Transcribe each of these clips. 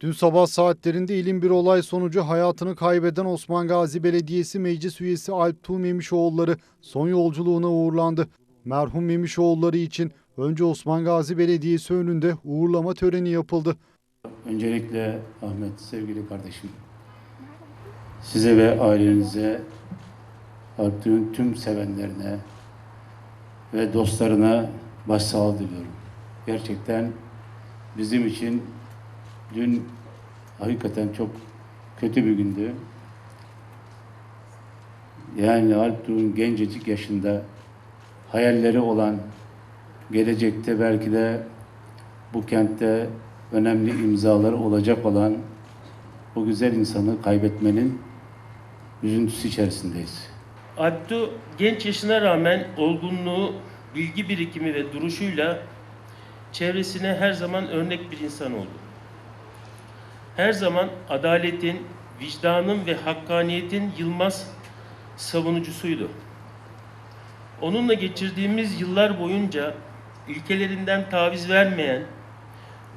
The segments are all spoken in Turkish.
Dün sabah saatlerinde ilin bir olay sonucu hayatını kaybeden Osman Gazi Belediyesi Meclis Üyesi Alp Tuğ Memişoğulları son yolculuğuna uğurlandı. Merhum Memişoğulları için önce Osman Gazi Belediyesi önünde uğurlama töreni yapıldı. Öncelikle Ahmet sevgili kardeşim, size ve ailenize, Alptuğ'un tüm sevenlerine ve dostlarına başsağlığı diliyorum. Gerçekten bizim için dün hakikaten çok kötü bir gündü. Yani Alptuğ'un gencecik yaşında hayalleri olan, gelecekte belki de bu kentte önemli imzalar olacak olan bu güzel insanı kaybetmenin üzüntüsü içerisindeyiz. Abdu genç yaşına rağmen olgunluğu, bilgi birikimi ve duruşuyla çevresine her zaman örnek bir insan oldu. Her zaman adaletin, vicdanın ve hakkaniyetin yılmaz savunucusuydu. Onunla geçirdiğimiz yıllar boyunca ilkelerinden taviz vermeyen,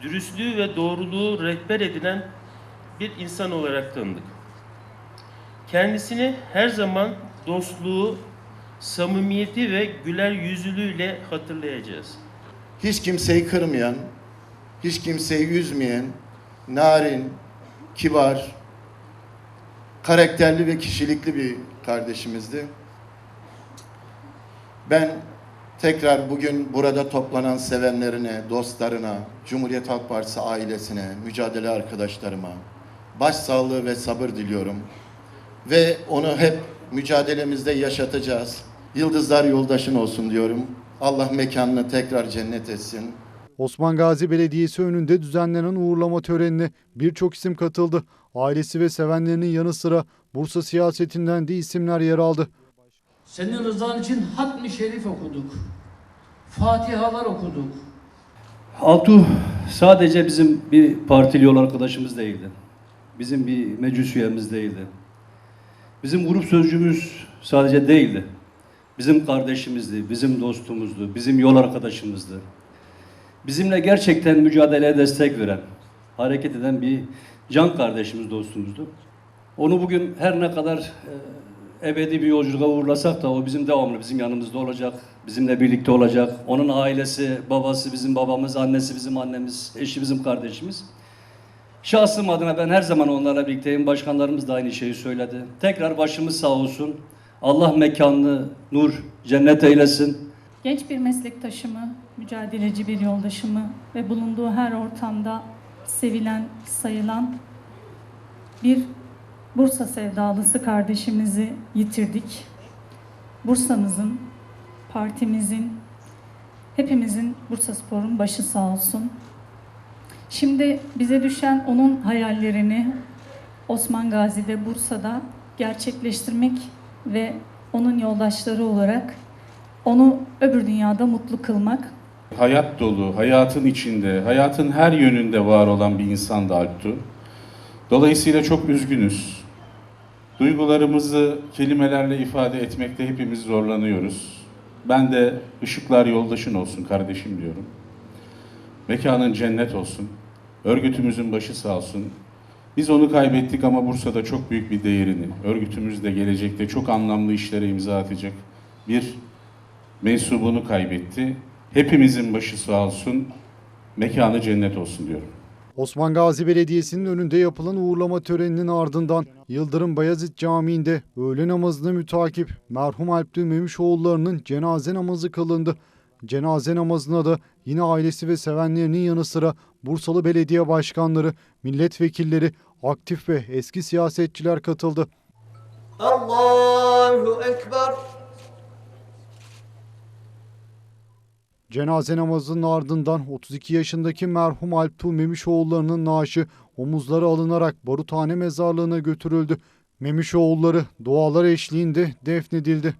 dürüstlüğü ve doğruluğu rehber edinen bir insan olarak tanıdık. Kendisini her zaman dostluğu, samimiyeti ve güler yüzlülüğüyle hatırlayacağız. hiç kimseyi kırmayan, hiç kimseyi üzmeyen, narin, kibar, karakterli ve kişilikli bir kardeşimizdi. Ben tekrar bugün burada toplanan sevenlerine, dostlarına, Cumhuriyet Halk Partisi ailesine, mücadele arkadaşlarıma başsağlığı ve sabır diliyorum. Ve onu hep mücadelemizde yaşatacağız. Yıldızlar yoldaşın olsun diyorum. Allah mekanını tekrar cennet etsin. Osman Gazi Belediyesi önünde düzenlenen uğurlama törenine birçok isim katıldı. Ailesi ve sevenlerinin yanı sıra Bursa siyasetinden de isimler yer aldı. Senin rızan için hatmi şerif okuduk. Fatihalar okuduk. Altuğ sadece bizim bir partili yol arkadaşımız değildi. Bizim bir meclis üyemiz değildi. Bizim grup sözcümüz sadece değildi. Bizim kardeşimizdi, bizim dostumuzdu, bizim yol arkadaşımızdı. Bizimle gerçekten mücadeleye destek veren, hareket eden bir can kardeşimiz, dostumuzdu. Onu bugün her ne kadar e, ebedi bir yolculuğa uğurlasak da o bizim devamlı bizim yanımızda olacak, bizimle birlikte olacak. Onun ailesi, babası bizim babamız, annesi bizim annemiz, eşi bizim kardeşimiz. Şahsım adına ben her zaman onlarla birlikteyim. Başkanlarımız da aynı şeyi söyledi. Tekrar başımız sağ olsun. Allah mekanını nur, cennet eylesin. Genç bir meslektaşımı, mücadeleci bir yoldaşımı ve bulunduğu her ortamda sevilen, sayılan bir Bursa sevdalısı kardeşimizi yitirdik. Bursa'mızın, partimizin, hepimizin Bursa Spor'un başı sağ olsun. Şimdi bize düşen onun hayallerini Osman Gazi'de, Bursa'da gerçekleştirmek ve onun yoldaşları olarak onu öbür dünyada mutlu kılmak. hayat dolu, hayatın içinde, hayatın her yönünde var olan bir insandı Alptu. Dolayısıyla çok üzgünüz. Duygularımızı kelimelerle ifade etmekte hepimiz zorlanıyoruz. Ben de ışıklar yoldaşın olsun kardeşim diyorum. Mekanın cennet olsun. Örgütümüzün başı sağ olsun. Biz onu kaybettik ama Bursa'da çok büyük bir değerini, örgütümüz de gelecekte çok anlamlı işlere imza atacak bir mensubunu kaybetti. Hepimizin başı sağ olsun, mekanı cennet olsun diyorum. Osman Gazi Belediyesi'nin önünde yapılan uğurlama töreninin ardından Yıldırım Bayezid Camii'nde öğle namazını mütakip merhum Alptü Memişoğulları'nın cenaze namazı kılındı. Cenaze namazına da yine ailesi ve sevenlerinin yanı sıra Bursalı belediye başkanları, milletvekilleri, aktif ve eski siyasetçiler katıldı. Allahu Ekber. Cenaze namazının ardından 32 yaşındaki merhum Alptuğ Memişoğulları'nın naaşı omuzları alınarak Baruthane mezarlığına götürüldü. Memişoğulları dualar eşliğinde defnedildi.